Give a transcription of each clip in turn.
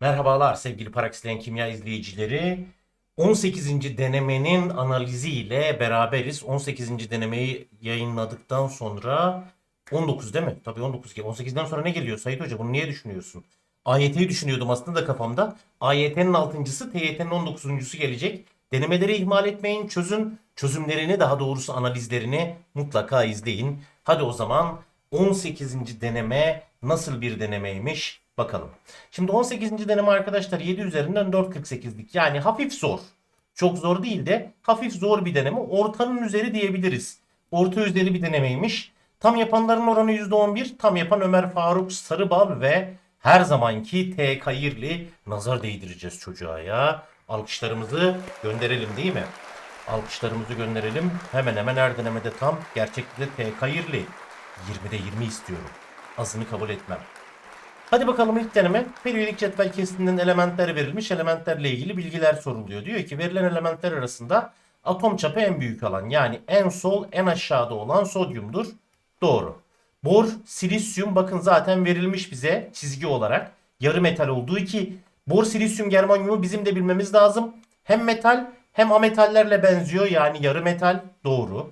Merhabalar sevgili Paraksilen Kimya izleyicileri. 18. denemenin analiziyle beraberiz. 18. denemeyi yayınladıktan sonra 19 değil mi? Tabii 19. gel- 18'den sonra ne geliyor Sayit Hoca? Bunu niye düşünüyorsun? AYT'yi düşünüyordum aslında da kafamda. AYT'nin 6.sı, TYT'nin 19.sü gelecek. Denemeleri ihmal etmeyin, çözün. Çözümlerini daha doğrusu analizlerini mutlaka izleyin. Hadi o zaman 18. deneme nasıl bir denemeymiş bakalım. Şimdi 18. deneme arkadaşlar 7 üzerinden 4.48'lik yani hafif zor. Çok zor değil de hafif zor bir deneme. Ortanın üzeri diyebiliriz. Orta üzeri bir denemeymiş. Tam yapanların oranı %11. Tam yapan Ömer Faruk Sarıbal ve her zamanki T. Kayırlı nazar değdireceğiz çocuğa ya. Alkışlarımızı gönderelim değil mi? Alkışlarımızı gönderelim. Hemen hemen her denemede tam. Gerçekte de T. Kayırlı. 20'de 20 istiyorum. Azını kabul etmem. Hadi bakalım ilk deneme. Periyodik cetvel kesitinden elementler verilmiş. Elementlerle ilgili bilgiler soruluyor. Diyor ki verilen elementler arasında atom çapı en büyük alan yani en sol en aşağıda olan sodyumdur. Doğru. Bor, silisyum bakın zaten verilmiş bize çizgi olarak. Yarı metal olduğu ki bor, silisyum, germanyumu bizim de bilmemiz lazım. Hem metal hem ametallerle benziyor yani yarı metal doğru.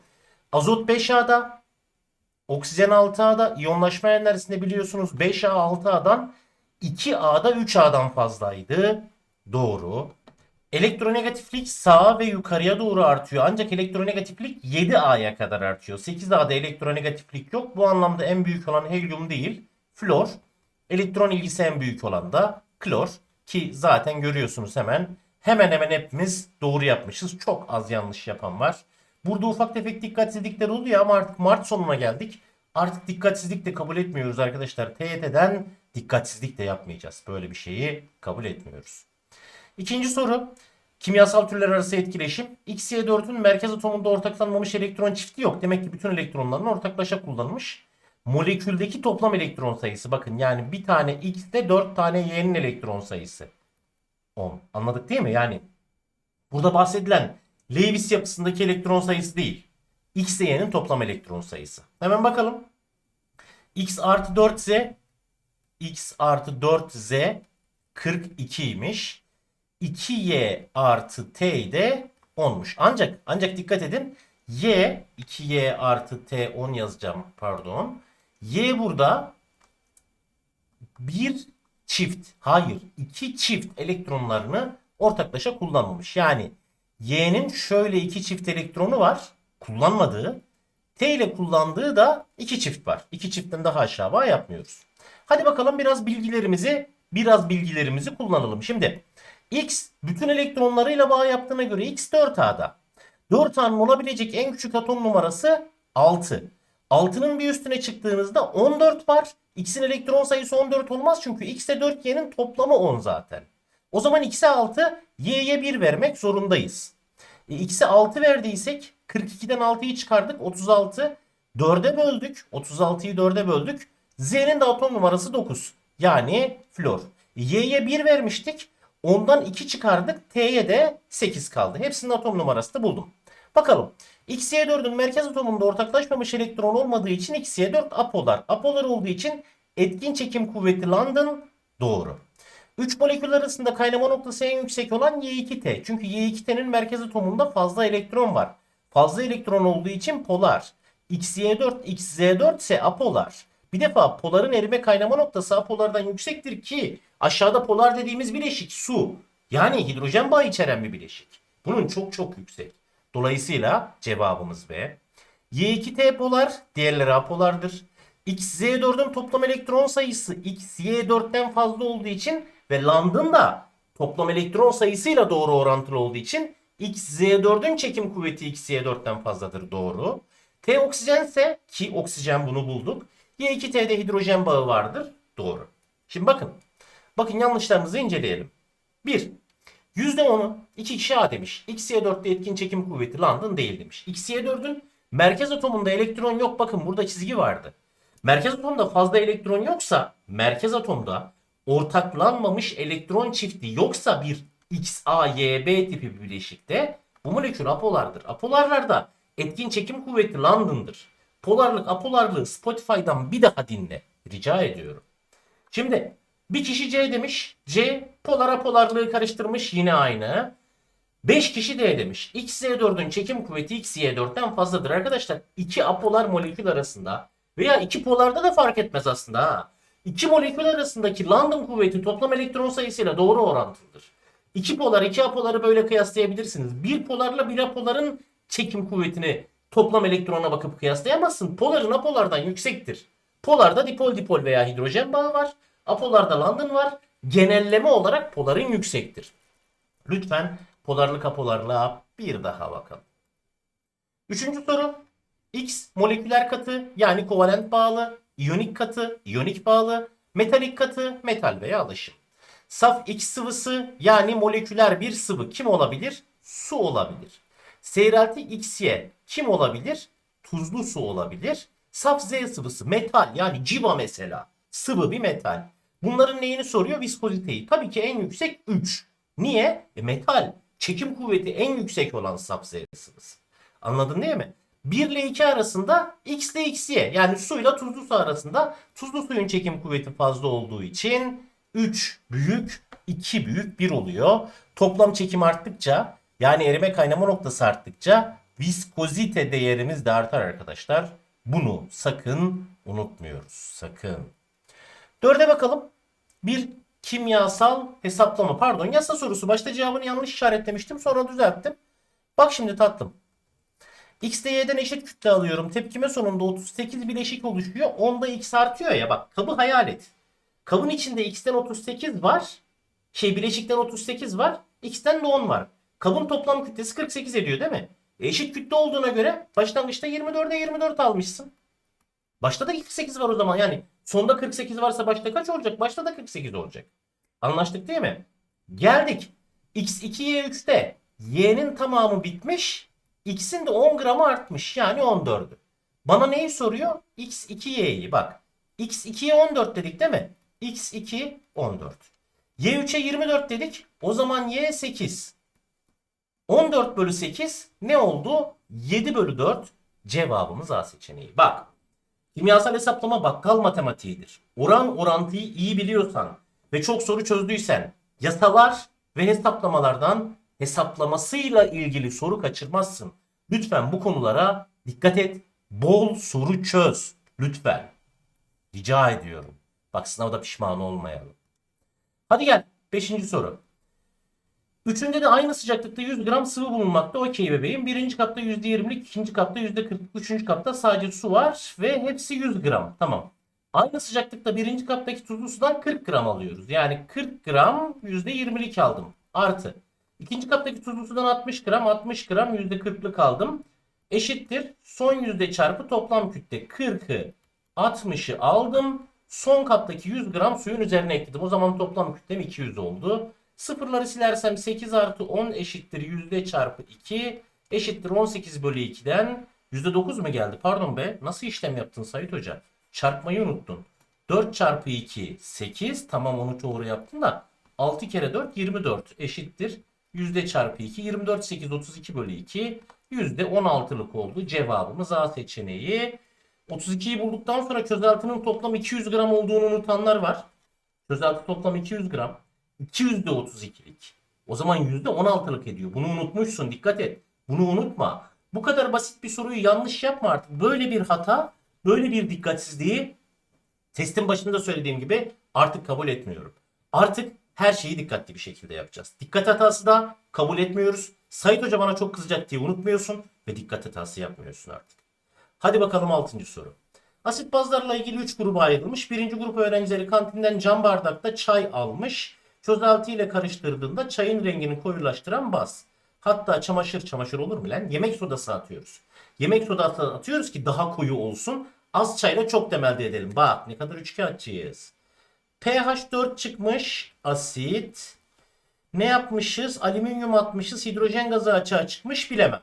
Azot 5A'da, Oksijen 6A'da iyonlaşma enerjisinde biliyorsunuz 5A 6A'dan 2A'da 3A'dan fazlaydı. Doğru. Elektronegatiflik sağa ve yukarıya doğru artıyor. Ancak elektronegatiflik 7A'ya kadar artıyor. 8A'da elektronegatiflik yok. Bu anlamda en büyük olan helyum değil, flor. Elektron ilgisi en büyük olan da klor. Ki zaten görüyorsunuz hemen. Hemen hemen hepimiz doğru yapmışız. Çok az yanlış yapan var. Burada ufak tefek dikkatsizlikler oluyor ama artık Mart sonuna geldik. Artık dikkatsizlik de kabul etmiyoruz arkadaşlar. TYT'den dikkatsizlik de yapmayacağız. Böyle bir şeyi kabul etmiyoruz. İkinci soru. Kimyasal türler arası etkileşim. XY4'ün merkez atomunda ortaklanmamış elektron çifti yok. Demek ki bütün elektronların ortaklaşa kullanılmış. Moleküldeki toplam elektron sayısı bakın yani bir tane X'te 4 tane Y'nin elektron sayısı. 10. Anladık değil mi? Yani burada bahsedilen Lewis yapısındaki elektron sayısı değil. X Y'nin toplam elektron sayısı. Hemen bakalım. X artı 4Z X artı 4Z 42'ymiş. 2Y artı T de 10'muş. Ancak ancak dikkat edin. Y 2Y artı T 10 yazacağım pardon. Y burada bir çift hayır iki çift elektronlarını ortaklaşa kullanmamış. Yani Y'nin şöyle iki çift elektronu var kullanmadığı. T ile kullandığı da iki çift var. İki çiftten daha aşağı bağ yapmıyoruz. Hadi bakalım biraz bilgilerimizi biraz bilgilerimizi kullanalım. Şimdi X bütün elektronlarıyla bağ yaptığına göre X 4A'da. 4 A'nın olabilecek en küçük atom numarası 6. 6'nın bir üstüne çıktığınızda 14 var. X'in elektron sayısı 14 olmaz çünkü X'e 4 Y'nin toplamı 10 zaten. O zaman X'e 6, Y'ye 1 vermek zorundayız. E, X'e 6 verdiysek 42'den 6'yı çıkardık 36. 4'e böldük. 36'yı 4'e böldük. Z'nin de atom numarası 9. Yani flor. E, Y'ye 1 vermiştik. Ondan 2 çıkardık. T'ye de 8 kaldı. Hepsinin atom numarasını buldum. Bakalım. XY4'ün merkez atomunda ortaklaşmamış elektron olmadığı için XY4 apolar. Apolar olduğu için etkin çekim kuvveti London doğru. 3 molekül arasında kaynama noktası en yüksek olan Y2T. Çünkü Y2T'nin merkez atomunda fazla elektron var. Fazla elektron olduğu için polar. XY4, XZ4 ise apolar. Bir defa poların erime kaynama noktası apolardan yüksektir ki aşağıda polar dediğimiz bileşik su. Yani hidrojen bağı içeren bir bileşik. Bunun çok çok yüksek. Dolayısıyla cevabımız B. Y2T polar, diğerleri apolardır. XZ4'ün toplam elektron sayısı XY4'ten fazla olduğu için ve Lambda'nın da toplam elektron sayısıyla doğru orantılı olduğu için XZ4'ün çekim kuvveti XY4'ten fazladır doğru. T oksijense ki oksijen bunu bulduk. Y2T'de hidrojen bağı vardır doğru. Şimdi bakın. Bakın yanlışlarımızı inceleyelim. 1. %10'u 2 kişi A demiş. XY4'te etkin çekim kuvveti London değil demiş. XY4'ün merkez atomunda elektron yok. Bakın burada çizgi vardı. Merkez atomda fazla elektron yoksa merkez atomda ortaklanmamış elektron çifti yoksa bir XAYB tipi bileşikte bu molekül apolardır. Apolarlarda etkin çekim kuvveti London'dır. Polarlık apolarlığı Spotify'dan bir daha dinle. Rica ediyorum. Şimdi Bir kişi C demiş. C polara polarlığı karıştırmış yine aynı. 5 kişi D demiş. XY4'ün çekim kuvveti XY4'ten fazladır. Arkadaşlar iki apolar molekül arasında veya iki polarda da fark etmez aslında ha. İki molekül arasındaki London kuvveti toplam elektron sayısıyla doğru orantılıdır. İki polar, iki apoları böyle kıyaslayabilirsiniz. Bir polarla bir apoların çekim kuvvetini toplam elektrona bakıp kıyaslayamazsın. Poların apolardan yüksektir. Polarda dipol dipol veya hidrojen bağı var. Apolarda London var. Genelleme olarak poların yüksektir. Lütfen polarlık apolarlığa bir daha bakalım. Üçüncü soru. X moleküler katı yani kovalent bağlı, iyonik katı, iyonik bağlı, metalik katı, metal veya alaşım. Saf X sıvısı yani moleküler bir sıvı kim olabilir? Su olabilir. Seyrelti XY kim olabilir? Tuzlu su olabilir. Saf Z sıvısı metal yani civa mesela. Sıvı bir metal. Bunların neyini soruyor? Viskoziteyi. Tabii ki en yüksek 3. Niye? E metal. Çekim kuvveti en yüksek olan saf Z sıvısı. Anladın değil mi? 1 ile 2 arasında X ile XY yani suyla tuzlu su arasında tuzlu suyun çekim kuvveti fazla olduğu için 3 büyük 2 büyük 1 oluyor. Toplam çekim arttıkça yani erime kaynama noktası arttıkça viskozite değerimiz de artar arkadaşlar. Bunu sakın unutmuyoruz. Sakın. Dörde bakalım. Bir kimyasal hesaplama. Pardon yasa sorusu. Başta cevabını yanlış işaretlemiştim. Sonra düzelttim. Bak şimdi tatlım. X ile Y'den eşit kütle alıyorum. Tepkime sonunda 38 bileşik oluşuyor. Onda X artıyor ya bak kabı hayal et. Kabın içinde X'ten 38 var. Şey bileşikten 38 var. X'ten de 10 var. Kabın toplam kütlesi 48 ediyor değil mi? E, eşit kütle olduğuna göre başlangıçta 24'e 24 almışsın. Başta da 48 var o zaman yani. Sonda 48 varsa başta kaç olacak? Başta da 48 olacak. Anlaştık değil mi? Geldik. X2'ye 3'te Y'nin tamamı bitmiş. X'in de 10 gramı artmış. Yani 14'ü. Bana neyi soruyor? X2Y'yi bak. X2'ye 14 dedik değil mi? X2 14. Y3'e 24 dedik. O zaman Y 8. 14 bölü 8 ne oldu? 7 bölü 4 cevabımız A seçeneği. Bak kimyasal hesaplama bakkal matematiğidir. Oran orantıyı iyi biliyorsan ve çok soru çözdüysen yasalar ve hesaplamalardan hesaplamasıyla ilgili soru kaçırmazsın. Lütfen bu konulara dikkat et. Bol soru çöz. Lütfen. Rica ediyorum. Bak sınavda pişman olmayalım. Hadi gel. Beşinci soru. Üçünde de aynı sıcaklıkta 100 gram sıvı bulunmakta. Okey bebeğim. Birinci kapta %20'lik, ikinci kapta %40, üçüncü kapta sadece su var ve hepsi 100 gram. Tamam. Aynı sıcaklıkta birinci kaptaki tuzlu sudan 40 gram alıyoruz. Yani 40 gram %20'lik aldım. Artı. İkinci kaptaki tuzlu sudan 60 gram, 60 gram %40'lık aldım. Eşittir. Son yüzde çarpı toplam kütle 40'ı 60'ı aldım. Son kaptaki 100 gram suyun üzerine ekledim. O zaman toplam kütlem 200 oldu. Sıfırları silersem 8 artı 10 eşittir yüzde çarpı 2 eşittir 18 bölü 2'den %9 mu geldi? Pardon be nasıl işlem yaptın Sayit Hoca? Çarpmayı unuttun. 4 çarpı 2 8 tamam onu doğru yaptın da 6 kere 4 24 eşittir. Yüzde çarpı 2 24 8 32 bölü 2 yüzde 16'lık oldu. Cevabımız A seçeneği. 32'yi bulduktan sonra çözeltinin toplam 200 gram olduğunu unutanlar var. Çözelti toplam 200 gram. 200 de 32'lik. O zaman %16'lık ediyor. Bunu unutmuşsun. Dikkat et. Bunu unutma. Bu kadar basit bir soruyu yanlış yapma artık. Böyle bir hata, böyle bir dikkatsizliği testin başında söylediğim gibi artık kabul etmiyorum. Artık her şeyi dikkatli bir şekilde yapacağız. Dikkat hatası da kabul etmiyoruz. Sait Hoca bana çok kızacak diye unutmuyorsun ve dikkat hatası yapmıyorsun artık. Hadi bakalım 6. soru. Asit bazlarla ilgili 3 gruba ayrılmış. Birinci grup öğrencileri kantinden cam bardakta çay almış. Çözelti ile karıştırdığında çayın rengini koyulaştıran baz. Hatta çamaşır çamaşır olur mu lan? Yemek sodası atıyoruz. Yemek sodası atıyoruz ki daha koyu olsun. Az çayla çok temelde edelim. Bak ne kadar üçkağıtçıyız. pH 4 çıkmış. Asit. Ne yapmışız? Alüminyum atmışız. Hidrojen gazı açığa çıkmış bilemem.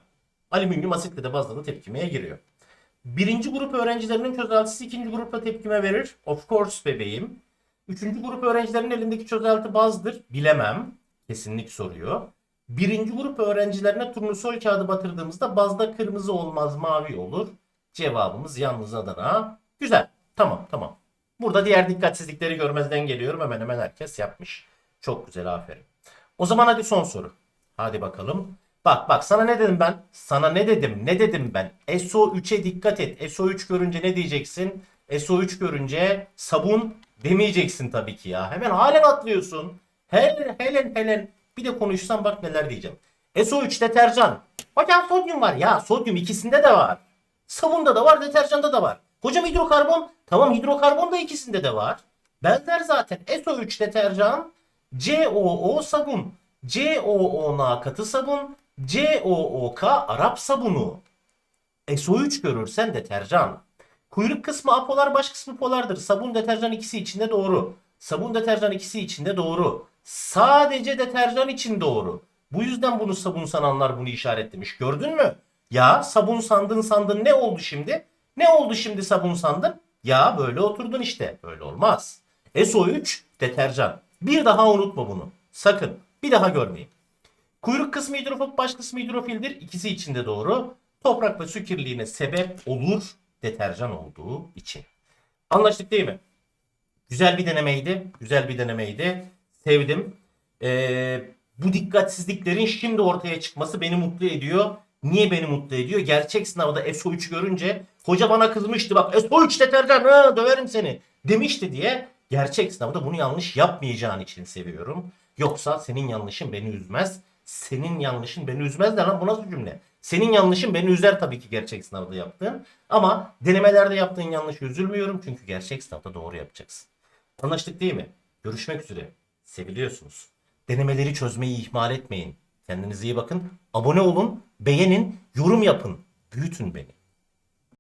Alüminyum asitle de bazda da tepkimeye giriyor. Birinci grup öğrencilerinin çözeltisi ikinci grupla tepkime verir. Of course bebeğim. Üçüncü grup öğrencilerin elindeki çözelti bazdır. Bilemem. Kesinlik soruyor. Birinci grup öğrencilerine turnusol kağıdı batırdığımızda bazda kırmızı olmaz mavi olur. Cevabımız yalnız Adana. Güzel. Tamam tamam. Burada diğer dikkatsizlikleri görmezden geliyorum. Hemen hemen herkes yapmış. Çok güzel aferin. O zaman hadi son soru. Hadi bakalım. Bak bak sana ne dedim ben? Sana ne dedim? Ne dedim ben? SO3'e dikkat et. SO3 görünce ne diyeceksin? SO3 görünce sabun demeyeceksin tabii ki ya. Hemen halen atlıyorsun. Helen Helen Helen. Bir de konuşsam bak neler diyeceğim. SO3 deterjan. Hocam sodyum var ya. Sodyum ikisinde de var. Sabunda da var, deterjanda da var. Hocam hidrokarbon. Tamam hidrokarbon da ikisinde de var. Benzer zaten. SO3 deterjan, COO sabun, COO katı sabun, COOK Arap sabunu. SO3 görürsen deterjan. Kuyruk kısmı apolar, baş kısmı polardır. Sabun, deterjan ikisi içinde doğru. Sabun, deterjan ikisi içinde doğru. Sadece deterjan için doğru. Bu yüzden bunu sabun sananlar bunu işaretlemiş. Gördün mü? Ya sabun sandın sandın ne oldu şimdi? Ne oldu şimdi sabun sandın? Ya böyle oturdun işte. Böyle olmaz. SO3 deterjan. Bir daha unutma bunu. Sakın. Bir daha görmeyin. Kuyruk kısmı hidrofob, baş kısmı hidrofildir. İkisi içinde doğru. Toprak ve su kirliliğine sebep olur deterjan olduğu için. Anlaştık değil mi? Güzel bir denemeydi. Güzel bir denemeydi. Sevdim. Ee, bu dikkatsizliklerin şimdi ortaya çıkması beni mutlu ediyor. Niye beni mutlu ediyor? Gerçek sınavda SO3 görünce hoca bana kızmıştı bak SO3 deterjan ha, döverim seni demişti diye gerçek sınavda bunu yanlış yapmayacağın için seviyorum. Yoksa senin yanlışın beni üzmez. Senin yanlışın beni üzmez de lan bu nasıl cümle? Senin yanlışın beni üzer tabii ki gerçek sınavda yaptığın. Ama denemelerde yaptığın yanlışı üzülmüyorum çünkü gerçek sınavda doğru yapacaksın. Anlaştık değil mi? Görüşmek üzere. Seviliyorsunuz. Denemeleri çözmeyi ihmal etmeyin. Kendinize iyi bakın. Abone olun, beğenin, yorum yapın. Büyütün beni.